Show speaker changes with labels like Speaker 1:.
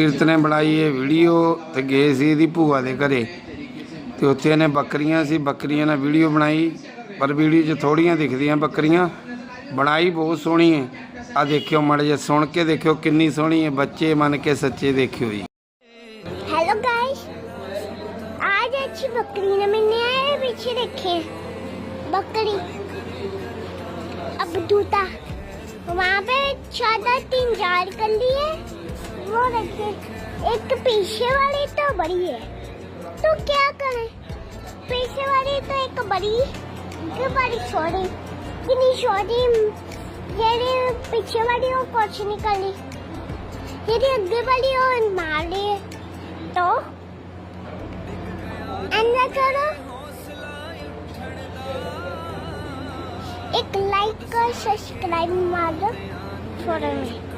Speaker 1: ਕੀਰਤ ਨੇ ਬਣਾਈ ਇਹ ਵੀਡੀਓ ਤੇ ਗਏ ਸੀ ਇਹਦੀ ਭੂਆ ਦੇ ਘਰੇ ਤੇ ਉੱਥੇ ਇਹਨੇ ਬੱਕਰੀਆਂ ਸੀ ਬੱਕਰੀਆਂ ਨਾਲ ਵੀਡੀਓ ਬਣਾਈ ਪਰ ਵੀਡੀਓ 'ਚ ਥੋੜੀਆਂ ਦਿਖਦੀਆਂ ਬੱਕਰੀਆਂ ਬਣਾਈ ਬਹੁਤ ਸੋਹਣੀ ਹੈ ਆ ਦੇਖਿਓ ਮਾੜੇ ਜਿਹਾ ਸੁਣ ਕੇ ਦੇਖਿਓ ਕਿੰਨੀ ਸੋਹਣੀ ਹੈ ਬੱਚੇ ਮੰਨ ਕੇ ਸੱਚੇ ਦੇਖਿਓ ਜੀ
Speaker 2: हेलो गाइस आज अच्छी बकरी ने मैंने आए पीछे देखे बकरी अब दूता वहाँ पे चादर तीन जार कर लिए वो रखे एक पीछे वाली तो बड़ी है। तो क्या करें? पीछे वाली तो एक बड़ी एक बड़ी छोड़ी कितनी छोड़ी ये पीछे वाली वो कुछ निकली ये अगे वाली वो मार है। तो? ऐसा करो एक लाइक और सब्सक्राइब मार। दो थोड़ा में।